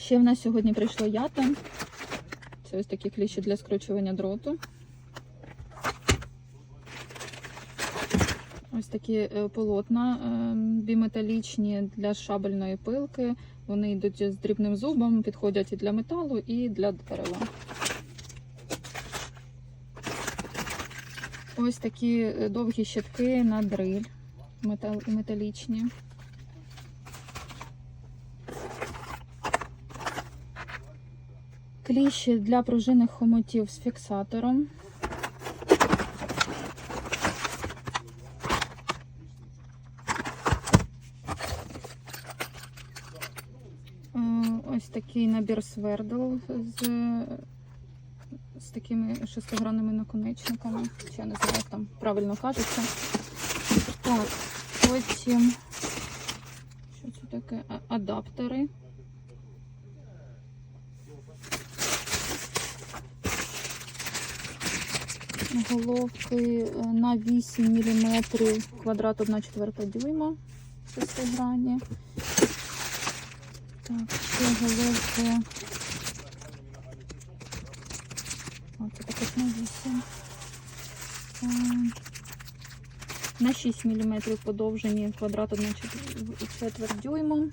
Ще в нас сьогодні прийшло ята. Це ось такі кліщі для скручування дроту. Ось такі е, полотна е, біметалічні для шабельної пилки. Вони йдуть з дрібним зубом, підходять і для металу, і для дерева. Ось такі е, довгі щитки на дриль метал, металічні. Кліщі для пружинних хомутів з фіксатором. Е, Ось такий набір свердл з, з такими шестигранними наконечниками. Чи я не знаю, як там правильно кажеться. Так, потім що це таке? Адаптери. Головки е, на 8 мм, квадрат 1 четверта дюйма, шестигранні. Так, ще головки. О, також на 8. Е, На 6 мм подовжені квадрат 1 четверть дюйма.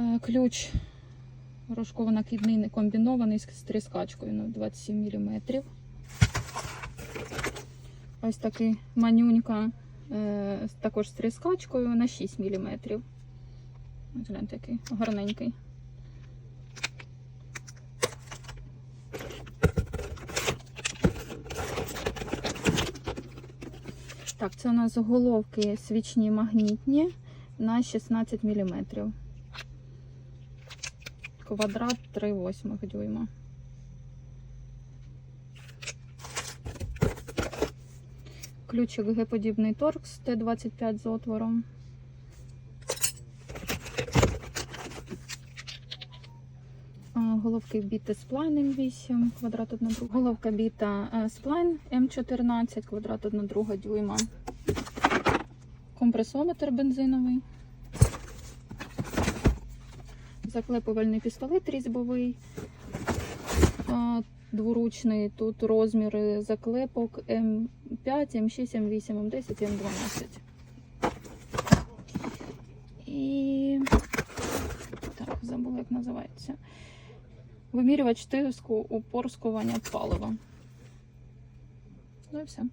Е, Ключ рожково-накидний не комбінований з тріскачкою на 27 мм. Ось такий манюнька, е, також з тріскачкою на 6 мм. Ось гляньте, який гарненький. Так, це у нас головки свічні магнітні на 16 мм. Квадрат 3,8 дюйма. Ключик Г-подібний торкс Т-25 з отвором. Головки біти сплайн М8, квадрат 1 друга. Головка біта е, сплайн М14, квадрат 1 друга дюйма. Компресометр бензиновий. Заклепувальний пістолет різьбовий. Дворучний. Тут розміри заклепок М5, М6, М8, М10, М12. І так, забула, як називається. Вимірювач тиску упорскування палива. Ну і все.